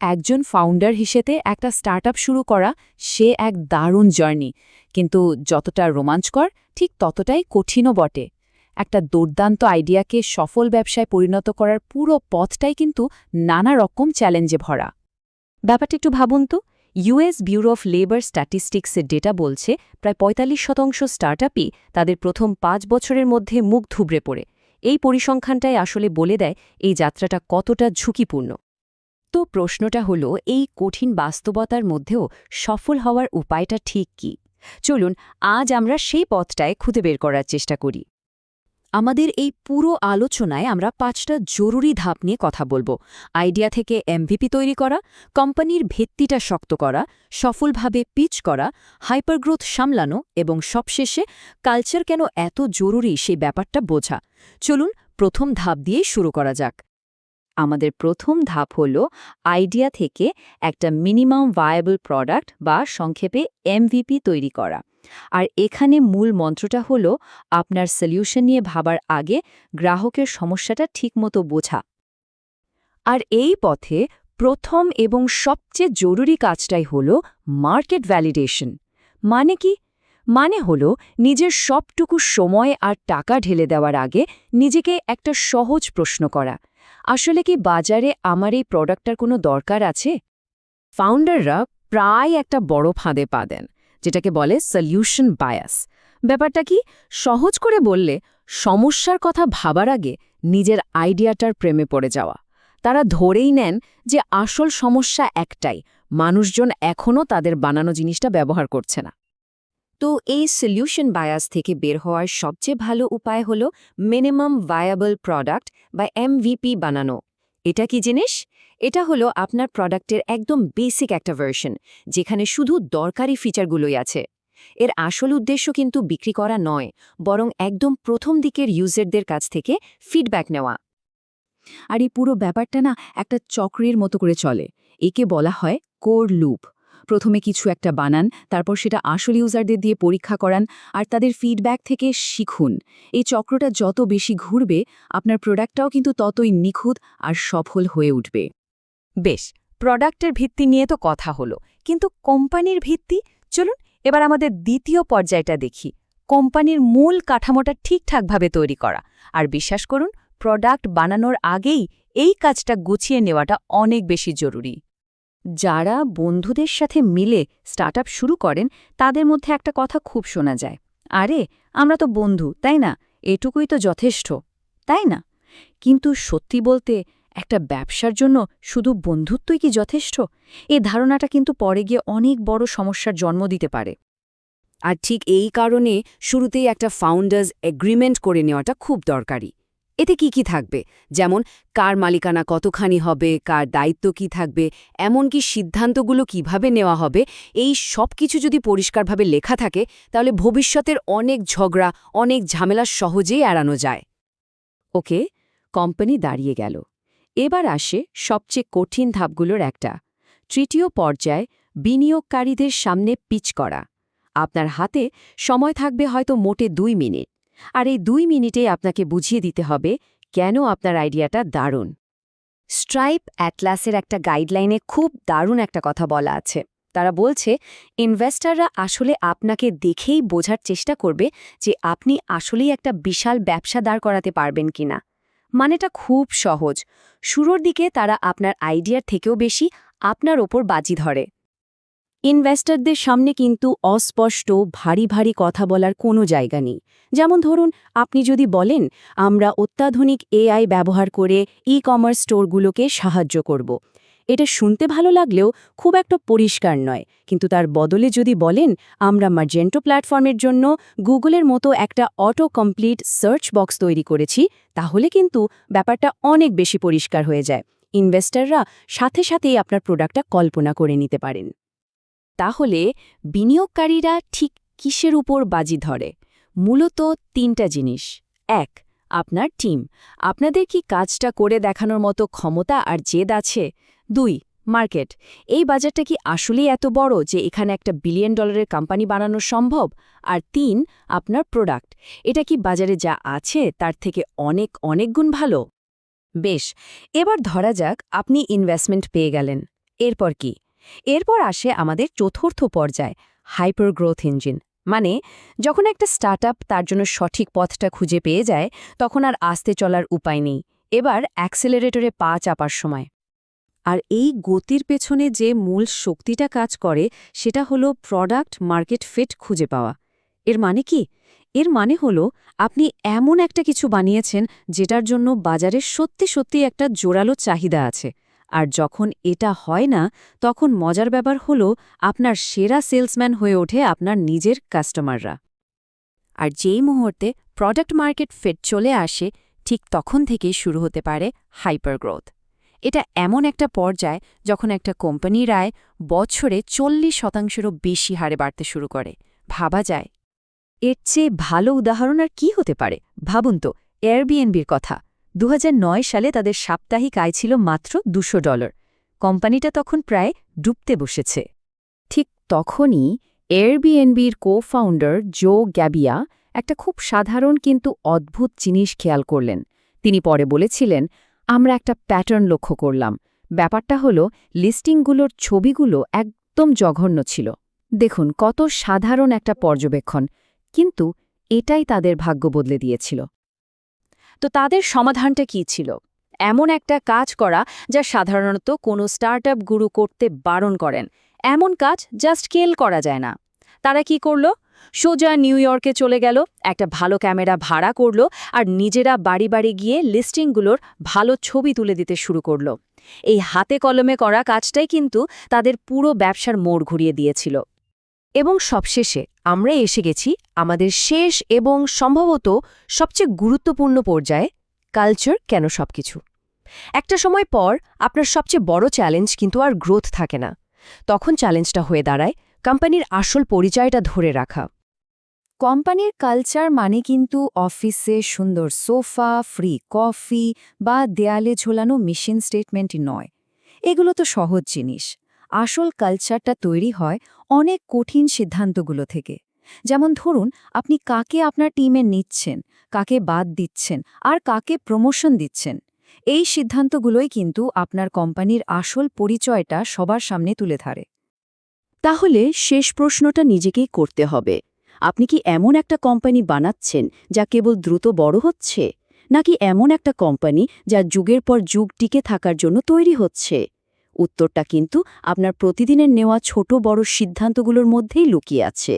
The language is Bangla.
একজন ফাউন্ডার হিসেবে একটা স্টার্টআপ শুরু করা, সে এক দারুণ জার্নি কিন্তু যতটা রোমাঞ্চকর, ঠিক ততটাই কঠিনও বটে। একটা দুর্দান্ত আইডিয়াকে সফল ব্যবসায় পরিণত করার পুরো পথটাই কিন্তু নানা রকম চ্যালেঞ্জে ভরা। ব্যাপারটা একটু ভাবুন তো ইউএস ব্যুরো অফ লেবার স্ট্যাটিস্টিক্সের ডেটা বলছে, প্রায় ৪৫ শতাংশ স্টার্টআপই তাদের প্রথম পাঁচ বছরের মধ্যে মুখ ধুবড়ে পড়ে। এই পরিসংখ্যানটাই আসলে বলে দেয় এই যাত্রাটা কতটা ঝুঁকিপূর্ণ। তো প্রশ্নটা হলো, এই কঠিন বাস্তবতার মধ্যেও সফল হওয়ার উপায়টা ঠিক কি? চলুন, আজ আমরা সেই পথটায় খুঁজে বের করার চেষ্টা করি। আমাদের এই পুরো আলোচনায় আমরা পাঁচটা জরুরি ধাপ নিয়ে কথা বলব। আইডিয়া থেকে এমভিপি তৈরি করা, কোম্পানির ভিত্তিটা শক্ত করা, সফলভাবে পিচ করা, হাইপারগ্রোথ সামলানো এবং সবশেষে কালচার কেন এত জরুরি সেই ব্যাপারটা বোঝা। চলুন, প্রথম ধাপ দিয়ে শুরু করা যাক। আমাদের প্রথম ধাপ হল আইডিয়া থেকে একটা মিনিমাম ভায়াবল প্রোডাক্ট বা সংক্ষেপে এমভিপি তৈরি করা। আর এখানে মূল মন্ত্রটা হল আপনার সলিউশন নিয়ে ভাবার আগে গ্রাহকের সমস্যাটা ঠিকমতো বোঝা। আর এই পথে প্রথম এবং সবচেয়ে জরুরি কাজটাই হল মার্কেট ভ্যালিডেশন মানে কি? মানে হল নিজের সবটুকু সময় আর টাকা ঢেলে দেওয়ার আগে নিজেকে একটা সহজ প্রশ্ন করা। আসলে কি বাজারে আমার এই প্রোডাক্টটার কোনো দরকার আছে? ফাউন্ডাররা প্রায় একটা বড় ফাঁদে পা দেন, যেটাকে বলে সলিউশন বায়াস। ব্যাপারটা কি? সহজ করে বললে, সমস্যার কথা ভাবার আগে নিজের আইডিয়াটার প্রেমে পড়ে যাওয়া। তারা ধরেই নেন যে আসল সমস্যা একটাই, মানুষজন এখনও তাদের বানানো জিনিসটা ব্যবহার করছে না। তো এই সলিউশন বায়াস থেকে বের হওয়ার সবচেয়ে ভালো উপায় হল মিনিমাম ভায়াবল প্রোডাক্ট বা এমভিপি বানানো। এটা কি জিনিস? এটা হলো আপনার প্রোডাক্টের একদম বেসিক একটা ভার্সন যেখানে শুধু দরকারি ফিচারগুলোই আছে। এর আসল উদ্দেশ্য কিন্তু বিক্রি করা নয়, বরং একদম প্রথম দিকের ইউজারদের কাছ থেকে ফিডব্যাক নেওয়া। আর এই পুরো ব্যাপারটা না একটা চক্রের মতো করে চলে। একে বলা হয় কোর লুপ প্রথমে কিছু একটা বানান, তারপর সেটা আসল ইউজারদের দিয়ে পরীক্ষা করান আর তাদের ফিডব্যাক থেকে শিখুন। এই চক্রটা যত বেশি ঘুরবে, আপনার প্রোডাক্টটাও কিন্তু ততই নিখুঁত আর সফল হয়ে উঠবে। বেশ প্রোডাক্টের ভিত্তি নিয়ে তো কথা হলো, কিন্তু কোম্পানির ভিত্তি? চলুন এবার আমাদের দ্বিতীয় পর্যায়টা দেখি। কোম্পানির মূল কাঠামোটা ঠিকঠাকভাবে তৈরি করা। আর বিশ্বাস করুন প্রোডাক্ট বানানোর আগেই এই কাজটা গুছিয়ে নেওয়াটা অনেক বেশি জরুরি। যারা বন্ধুদের সাথে মিলে স্টার্টআপ শুরু করেন, তাদের মধ্যে একটা কথা খুব শোনা যায়। আরে, আমরা তো বন্ধু, তাই না? এটুকুই তো যথেষ্ট, তাই না? কিন্তু সত্যি বলতে, একটা ব্যবসার জন্য শুধু বন্ধুত্বই কি যথেষ্ট? এ ধারণাটা কিন্তু পরে গিয়ে অনেক বড় সমস্যার জন্ম দিতে পারে। আর ঠিক এই কারণে শুরুতেই একটা ফাউন্ডার্স এগ্রিমেন্ট করে নেওয়াটা খুব দরকারি। এতে কি কি থাকবে? যেমন, কার মালিকানা কতখানি হবে, কার দায়িত্ব কি থাকবে, এমনকি সিদ্ধান্তগুলো কীভাবে নেওয়া হবে, এই সব কিছু যদি পরিষ্কারভাবে লেখা থাকে, তাহলে ভবিষ্যতের অনেক ঝগড়া, অনেক ঝামেলা সহজেই এড়ানো যায়। ওকে, কোম্পানি দাঁড়িয়ে গেল। এবার আসে সবচেয়ে কঠিন ধাপগুলোর একটা। তৃতীয় পর্যায়ে, বিনিয়োগকারীদের সামনে পিচ করা। আপনার হাতে সময় থাকবে হয়তো মোটে দুই মিনিট। আর এই দুই মিনিটে আপনাকে বুঝিয়ে দিতে হবে কেন আপনার আইডিয়াটা দারুণ। স্ট্রাইপ অ্যাটলাসের একটা গাইডলাইনে খুব দারুণ একটা কথা বলা আছে। তারা বলছে ইনভেস্টাররা আসলে আপনাকে দেখেই বোঝার চেষ্টা করবে যে আপনি আসলেই একটা বিশাল ব্যবসা দাঁড় করাতে পারবেন কিনা। মানেটা খুব সহজ। শুরুর দিকে তারা আপনার আইডিয়ার থেকেও বেশি আপনার ওপর বাজি ধরে। ইনভেস্টরদের সামনে কিন্তু অস্পষ্ট, ভারী ভারী কথা বলার কোনো জায়গা নেই। যেমন ধরুন, আপনি যদি বলেন, আমরা অত্যাধুনিক এআই ব্যবহার করে ই কমার্স স্টোরগুলোকে সাহায্য করব। এটা শুনতে ভালো লাগলেও খুব একটা পরিষ্কার নয়। কিন্তু তার বদলে যদি বলেন, আমরা মার্জেন্টো প্ল্যাটফর্মের জন্য গুগলের মতো একটা অটো কমপ্লিট সার্চ বক্স তৈরি করেছি, তাহলে কিন্তু ব্যাপারটা অনেক বেশি পরিষ্কার হয়ে যায়। ইনভেস্টররা সাথে সাথেই আপনার প্রোডাক্টটা কল্পনা করে নিতে পারেন। তাহলে বিনিয়োগকারীরা ঠিক কিসের উপর বাজি ধরে? মূলত তিনটা জিনিস। এক, আপনার টিম। আপনাদের কি কাজটা করে দেখানোর মতো ক্ষমতা আর জেদ আছে? দুই, মার্কেট। এই বাজারটা কি আসলেই এত বড় যে এখানে একটা বিলিয়ন ডলারের কোম্পানি বানানো সম্ভব? আর তিন, আপনার প্রোডাক্ট। এটা কি বাজারে যা আছে তার থেকে অনেক অনেক গুণ ভালো? বেশ, এবার ধরা যাক আপনি ইনভেস্টমেন্ট পেয়ে গেলেন। এরপর কি? এরপর আসে আমাদের চতুর্থ পর্যায় হাইপার গ্রোথ ইঞ্জিন মানে যখন একটা স্টার্টআপ তার জন্য সঠিক পথটা খুঁজে পেয়ে যায়, তখন আর আস্তে চলার উপায় নেই। এবার অ্যাক্সেলারেটরে পা চাপার সময়। আর এই গতির পেছনে যে মূল শক্তিটা কাজ করে, সেটা হলো প্রোডাক্ট মার্কেট ফিট খুঁজে পাওয়া। এর মানে কি? এর মানে হলো আপনি এমন একটা কিছু বানিয়েছেন যেটার জন্য বাজারে সত্যি সত্যি একটা জোরালো চাহিদা আছে। আর যখন এটা হয় না, তখন মজার ব্যাপার হলো আপনার সেরা সেলসম্যান হয়ে ওঠে আপনার নিজের কাস্টমাররা। আর যেই মুহূর্তে প্রোডাক্ট মার্কেট ফিট চলে আসে, ঠিক তখন থেকেই শুরু হতে পারে হাইপার গ্রোথ এটা এমন একটা পর্যায় যখন একটা কোম্পানির আয় বছরে চল্লিশ শতাংশেরও বেশি হারে বাড়তে শুরু করে। ভাবা যায়। এর চেয়ে ভালো উদাহরণ আর কি হতে পারে? ভাবুন তো এয়ারবিএনবির কথা। দু হাজার নয় সালে তাদের সাপ্তাহিক আয় ছিল মাত্র দুশো ডলার। কোম্পানিটা তখন প্রায় ডুবতে বসেছে। ঠিক তখনই এয়ারবিএনবির কো ফাউন্ডার জো গ্যাবিয়া একটা খুব সাধারণ কিন্তু অদ্ভুত জিনিস খেয়াল করলেন। তিনি পরে বলেছিলেন, আমরা একটা প্যাটার্ন লক্ষ্য করলাম। ব্যাপারটা হলো লিস্টিংগুলোর ছবিগুলো একদম জঘন্য ছিল। দেখুন, কত সাধারণ একটা পর্যবেক্ষণ। কিন্তু এটাই তাদের ভাগ্য বদলে দিয়েছিল। তো তাদের সমাধানটা কি ছিল? এমন একটা কাজ করা যা সাধারণত কোনো স্টার্টআপ গুরু করতে বারণ করেন। এমন কাজ যা স্কেল করা যায় না। তারা কি করল? সোজা নিউ ইয়র্কে চলে গেল, একটা ভালো ক্যামেরা ভাড়া করল আর নিজেরা বাড়ি বাড়ি গিয়ে লিস্টিংগুলোর ভালো ছবি তুলে দিতে শুরু করল। এই হাতে কলমে করা কাজটাই কিন্তু তাদের পুরো ব্যবসার মোড় ঘুরিয়ে দিয়েছিল। এবং সবশেষে আমরা এসে গেছি আমাদের শেষ এবং সম্ভবত সবচেয়ে গুরুত্বপূর্ণ পর্যায়ে কালচার কেন সবকিছু? একটা সময় পর আপনার সবচেয়ে বড় চ্যালেঞ্জ কিন্তু আর গ্রোথ থাকে না। তখন চ্যালেঞ্জটা হয়ে দাঁড়ায় কোম্পানির আসল পরিচয়টা ধরে রাখা। কোম্পানির কালচার মানে কিন্তু অফিসে সুন্দর সোফা ফ্রি কফি বা দেয়ালে ঝোলানো মিশন স্টেটমেন্টই নয়। এগুলো তো সহজ জিনিস। আসল কালচারটা তৈরি হয় অনেক কঠিন সিদ্ধান্তগুলো থেকে। যেমন ধরুন, আপনি কাকে আপনার টিমে নিচ্ছেন, কাকে বাদ দিচ্ছেন, আর কাকে প্রমোশন দিচ্ছেন। এই সিদ্ধান্তগুলোই কিন্তু আপনার কোম্পানির আসল পরিচয়টা সবার সামনে তুলে ধরে। তাহলে শেষ প্রশ্নটা নিজেকেই করতে হবে। আপনি কি এমন একটা কোম্পানি বানাচ্ছেন যা কেবল দ্রুত বড় হচ্ছে? নাকি এমন একটা কোম্পানি যা যুগের পর যুগ টিকে থাকার জন্য তৈরি হচ্ছে? উত্তরটা কিন্তু আপনার প্রতিদিনের নেওয়া ছোট বড় সিদ্ধান্তগুলোর মধ্যেই লুকিয়ে আছে।